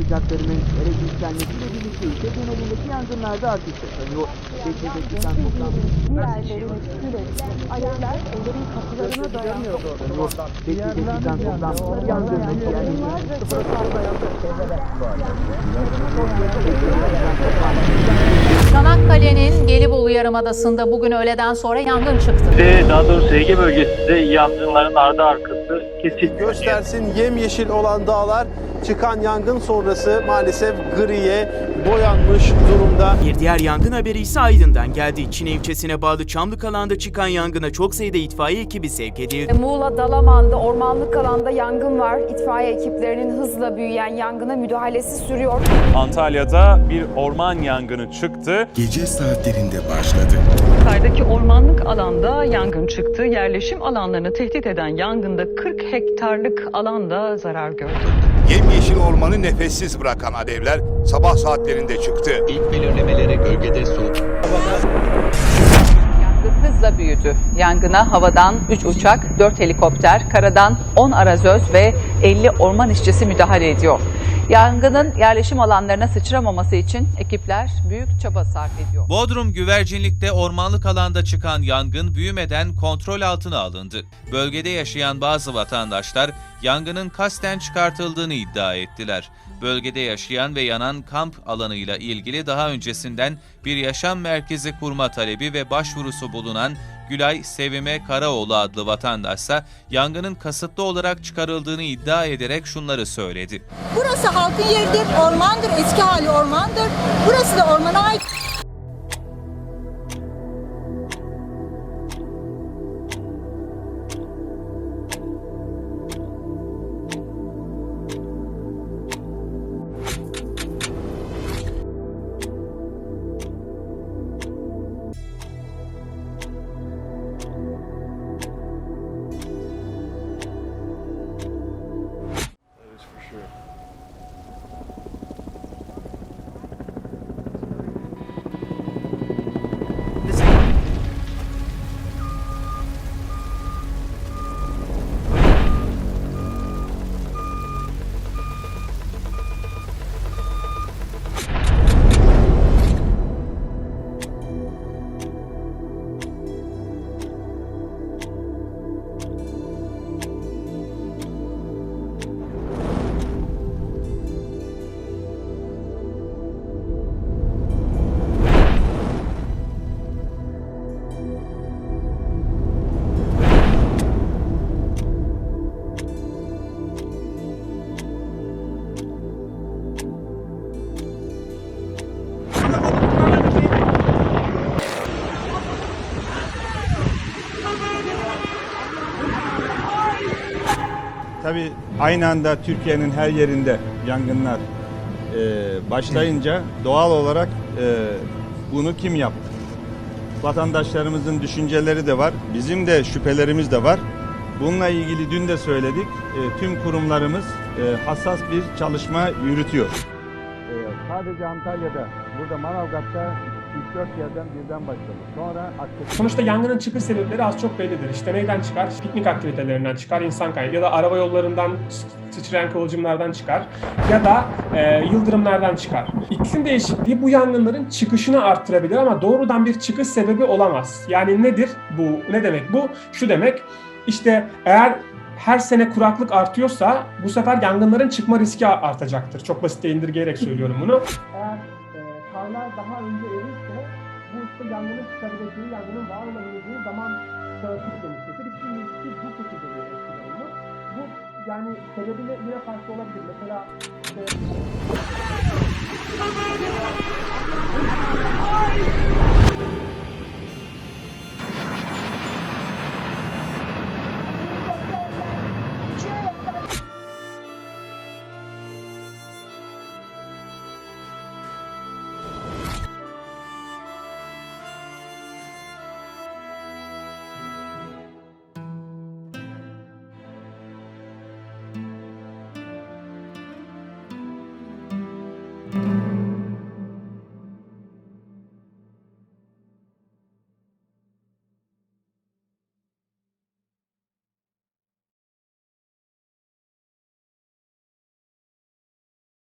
ocaklarının elektriklenmesiyle birlikte ülke genelindeki yangınlarda artış yaşanıyor. Toplam Diğerlerimiz sürekli alevler evlerin kapılarına dayanıyor. Çıkan toplam yangın ve yani Çanakkale'nin Gelibolu Yarımadası'nda bugün öğleden sonra yangın çıktı. Daha doğrusu Ege bölgesinde yangınların ardı arkası kesilmiyor. göstersin yemyeşil olan dağlar çıkan yangın sonrası maalesef griye boyanmış durumda. Bir diğer yangın haberi ise Aydın'dan geldi. Çin ilçesine bağlı Çamlık alanda çıkan yangına çok sayıda itfaiye ekibi sevk edildi. Muğla Dalaman'da ormanlık alanda yangın var. İtfaiye ekiplerinin hızla büyüyen yangına müdahalesi sürüyor. Antalya'da bir orman yangını çıktı. gece saatlerinde başladı. Yukarıdaki ormanlık alanda yangın çıktı. Yerleşim alanlarını tehdit eden yangında 40 hektarlık alanda zarar gördü. Yemyeşil ormanı nefessiz bırakan alevler sabah saatlerinde çıktı. İlk belirlemeleri bölgede su, Yangın hızla büyüdü. Yangına havadan 3 uçak, 4 helikopter, karadan 10 arazöz ve 50 orman işçisi müdahale ediyor. Yangının yerleşim alanlarına sıçramaması için ekipler büyük çaba sarf ediyor. Bodrum Güvercinlik'te ormanlık alanda çıkan yangın büyümeden kontrol altına alındı. Bölgede yaşayan bazı vatandaşlar yangının kasten çıkartıldığını iddia ettiler. Bölgede yaşayan ve yanan kamp alanıyla ilgili daha öncesinden bir yaşam merkezi kurma talebi ve başvurusu bulunan Gülay Sevime Karaoğlu adlı vatandaşsa yangının kasıtlı olarak çıkarıldığını iddia ederek şunları söyledi. Burası halkın yeridir, ormandır, eski hali ormandır. Burası da ormana ait. Tabii aynı anda Türkiye'nin her yerinde yangınlar e, başlayınca doğal olarak e, bunu kim yaptı? Vatandaşlarımızın düşünceleri de var, bizim de şüphelerimiz de var. Bununla ilgili dün de söyledik, e, tüm kurumlarımız e, hassas bir çalışma yürütüyor. E, sadece Antalya'da, burada Manavgat'ta 3-4 yerden birden başladı. Sonra Akkuş'ta Sonuçta yangının çıkış sebepleri az çok bellidir. İşte neyden çıkar? Piknik aktivitelerinden çıkar, insan kaynağı ya da araba yollarından sı- sıçrayan kıvılcımlardan çıkar ya da e, yıldırımlardan çıkar. İklim değişikliği bu yangınların çıkışını arttırabilir ama doğrudan bir çıkış sebebi olamaz. Yani nedir bu? Ne demek bu? Şu demek işte eğer her sene kuraklık artıyorsa bu sefer yangınların çıkma riski artacaktır. Çok basit indirgeyerek söylüyorum bunu. Eğer insanlar daha önce erirse bu işte yangının çıkabileceği, yangının var olabileceği zaman sağlıklı demiştir. İkinci ilişki bu şekilde bir etki olur. Bu yani sebebiyle yine farklı olabilir. Mesela işte... Ay!